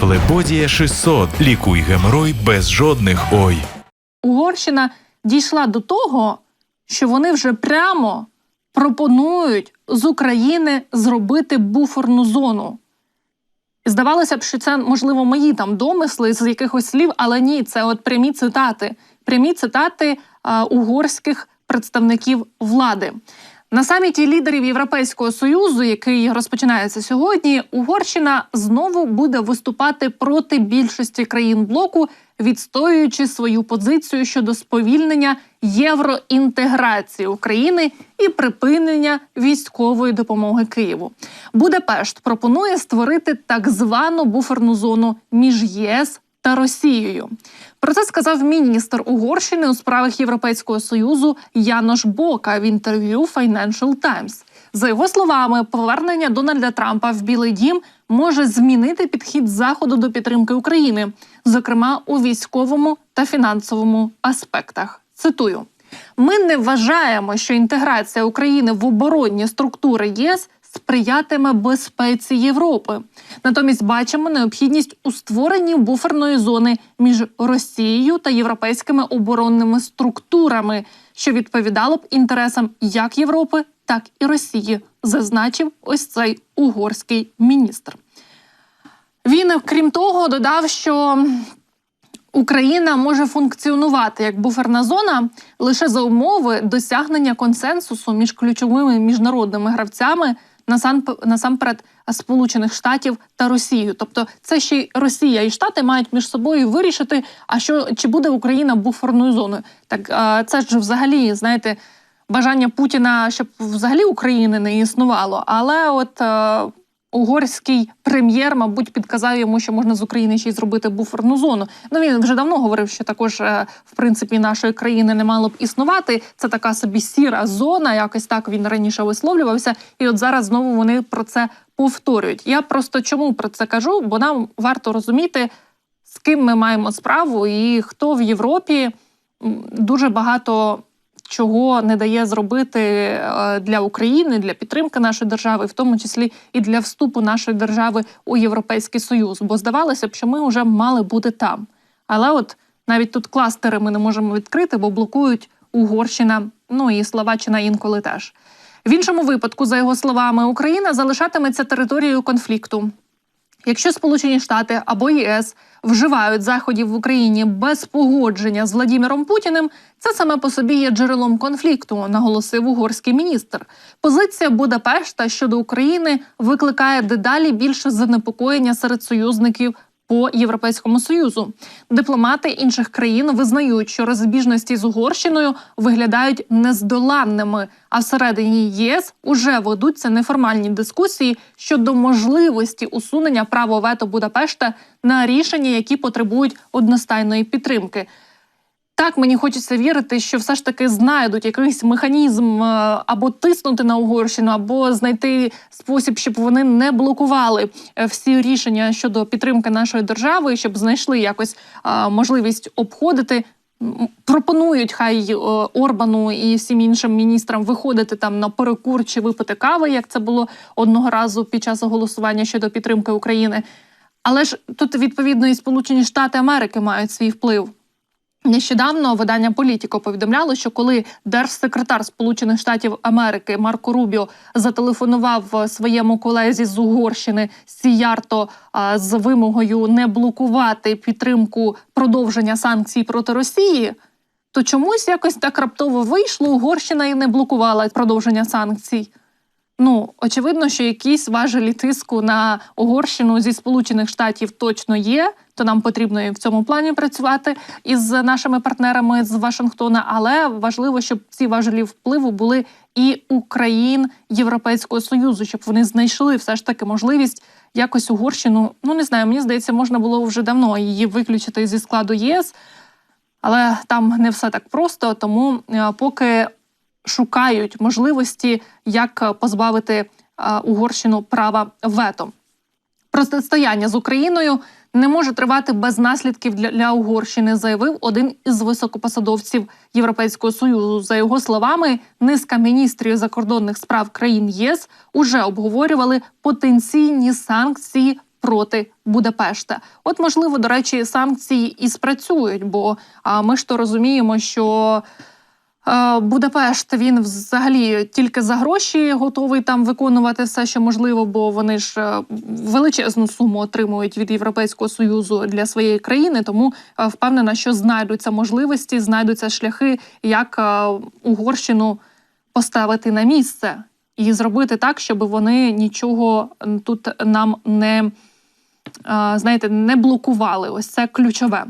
Флебодія 600. Лікуй геморой без жодних ой. Угорщина дійшла до того, що вони вже прямо пропонують з України зробити буферну зону. Здавалося б, що це можливо мої там домисли з якихось слів, але ні, це от прямі цитати, прямі цитати а, угорських представників влади. На саміті лідерів Європейського союзу, який розпочинається сьогодні, Угорщина знову буде виступати проти більшості країн блоку, відстоюючи свою позицію щодо сповільнення євроінтеграції України і припинення військової допомоги Києву. Будапешт пропонує створити так звану буферну зону між ЄС та Росією. Про це сказав міністр Угорщини у справах Європейського союзу Янош Бока в інтерв'ю Financial Times. За його словами, повернення Дональда Трампа в Білий Дім може змінити підхід заходу до підтримки України, зокрема у військовому та фінансовому аспектах. Цитую: ми не вважаємо, що інтеграція України в оборонні структури ЄС сприятиме безпеці Європи. Натомість бачимо необхідність у створенні буферної зони між Росією та європейськими оборонними структурами, що відповідало б інтересам як Європи, так і Росії, зазначив ось цей угорський міністр. Він, крім того, додав, що Україна може функціонувати як буферна зона лише за умови досягнення консенсусу між ключовими міжнародними гравцями насамперед Сполучених Штатів та Росію. Тобто, це ще й Росія і Штати мають між собою вирішити, а що чи буде Україна буферною зоною. Так це ж взагалі, знаєте, бажання Путіна, щоб взагалі України не існувало. Але от е, угорський прем'єр, мабуть, підказав йому, що можна з України ще й зробити буферну зону. Ну він вже давно говорив, що також е, в принципі нашої країни не мало б існувати. Це така собі сіра зона. Якось так він раніше висловлювався, і от зараз знову вони про це повторюють. Я просто чому про це кажу? Бо нам варто розуміти, з ким ми маємо справу, і хто в Європі дуже багато чого не дає зробити е, для України, для підтримки нашої держави, в тому числі і для вступу нашої держави у Європейський Союз. Бо здавалося б, що ми вже мали бути там. Але от навіть тут кластери ми не можемо відкрити, бо блокують Угорщина, ну і Словаччина інколи теж. В іншому випадку, за його словами, Україна залишатиметься територією конфлікту. Якщо Сполучені Штати або ЄС вживають заходів в Україні без погодження з Владіміром Путіним, це саме по собі є джерелом конфлікту, наголосив угорський міністр. Позиція Будапешта щодо України викликає дедалі більше занепокоєння серед союзників. По європейському союзу дипломати інших країн визнають, що розбіжності з Угорщиною виглядають нездоланними. А всередині ЄС уже ведуться неформальні дискусії щодо можливості усунення права вето Будапешта на рішення, які потребують одностайної підтримки. Так, мені хочеться вірити, що все ж таки знайдуть якийсь механізм е, або тиснути на Угорщину, або знайти спосіб, щоб вони не блокували е, всі рішення щодо підтримки нашої держави, щоб знайшли якось е, можливість обходити. Пропонують хай Орбану і всім іншим міністрам виходити там на перекур чи випити кави, як це було одного разу під час голосування щодо підтримки України. Але ж тут відповідно і Сполучені Штати Америки мають свій вплив. Нещодавно видання Політіко повідомляло, що коли держсекретар Сполучених Штатів Америки Марко Рубіо зателефонував е, своєму колезі з Угорщини Сіярто з вимогою не блокувати підтримку продовження санкцій проти Росії, то чомусь якось так раптово вийшло. Угорщина і не блокувала продовження санкцій. Ну, очевидно, що якісь важелі тиску на Угорщину зі Сполучених Штатів точно є. То нам потрібно і в цьому плані працювати із нашими партнерами з Вашингтона. Але важливо, щоб ці важелі впливу були і у країн Європейського союзу, щоб вони знайшли все ж таки можливість якось Угорщину. Ну не знаю, мені здається, можна було вже давно її виключити зі складу ЄС, але там не все так просто. Тому е, поки шукають можливості, як е, позбавити е, Угорщину права вето. Протистояння з Україною не може тривати без наслідків для, для Угорщини, заявив один із високопосадовців Європейського союзу. За його словами, низка міністрів закордонних справ країн ЄС уже обговорювали потенційні санкції проти Будапешта. От, можливо, до речі, санкції і спрацюють, бо а, ми ж то розуміємо, що. Е, Будапешт він взагалі тільки за гроші готовий там виконувати все, що можливо, бо вони ж е, величезну суму отримують від Європейського союзу для своєї країни. Тому е, впевнена, що знайдуться можливості, знайдуться шляхи, як Угорщину поставити на місце і зробити так, щоб вони нічого тут нам не знаєте, не блокували. Ось це ключове.